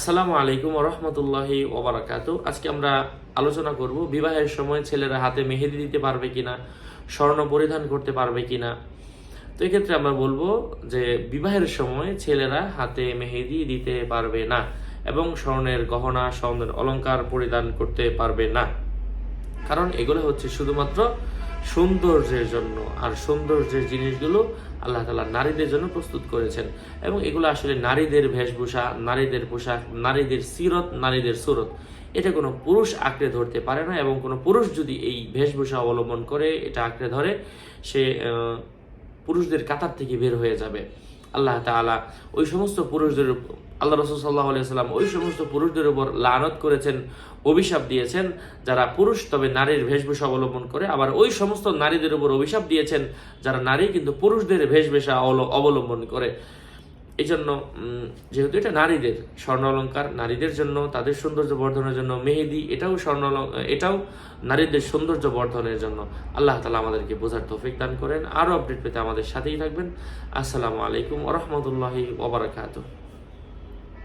আসসালামু আলাইকুম রহমতুল্লাহি ওবরাকাত। আজকে আমরা আলোচনা করব বিবাহের সময় ছেলেরা হাতে মেহেদি দিতে পারবে কিনা, স্বর্ণ পরিধান করতে পারবে কিনা। তো এক্ষেত্রে আমরা বলব যে বিবাহের সময় ছেলেরা হাতে মেহেদি দিতে পারবে না এবং স্বর্ণের গহনা, স্বর্ণের অলঙ্কার পরিধান করতে পারবে না। কারণ এগুলো হচ্ছে শুধুমাত্র সৌন্দর্যের জন্য আর সৌন্দর্যের জিনিসগুলো আল্লাহ তালা নারীদের জন্য প্রস্তুত করেছেন। এবং এগুলো আসলে নারীদের বেশভূষা, নারীদের পোশাক, নারীদের সিরত, নারীদের সুরত। এটা কোনো পুরুষ আঁকড়ে ধরতে পারে না এবং কোনো পুরুষ যদি এই বেশভূষা অবলম্বন করে, এটা আঁকড়ে ধরে, সে পুরুষদের কাতার থেকে বের হয়ে যাবে। আল্লাহ তাআলা ওই সমস্ত পুরুষদের আল্লাহ রসুল সাল্লাহ সাল্লাম ওই সমস্ত পুরুষদের উপর লানত করেছেন, অভিশাপ দিয়েছেন। যারা পুরুষ, তবে নারীর বেশভূষা অবলম্বন করে, আবার ওই সমস্ত নারীদের উপর অভিশাপ দিয়েছেন, যারা নারী কিন্তু পুরুষদের বেশভূষা অবল- অবলম্বন করে। এই জন্য যেহেতু এটা নারীদের, স্বর্ণ অলঙ্কার নারীদের জন্য, তাদের সৌন্দর্য বর্ধনের জন্য, মেহেদি এটাও স্বর্ণ এটাও নারীদের সৌন্দর্য বর্ধনের জন্য। আল্লাহ তালা আমাদেরকে বোঝার তৌফিক দান করেন। আরও আপডেট পেতে আমাদের সাথেই থাকবেন। আসসালামু আলাইকুম ওরহমতুল্লাহি ওবরাকাতুহ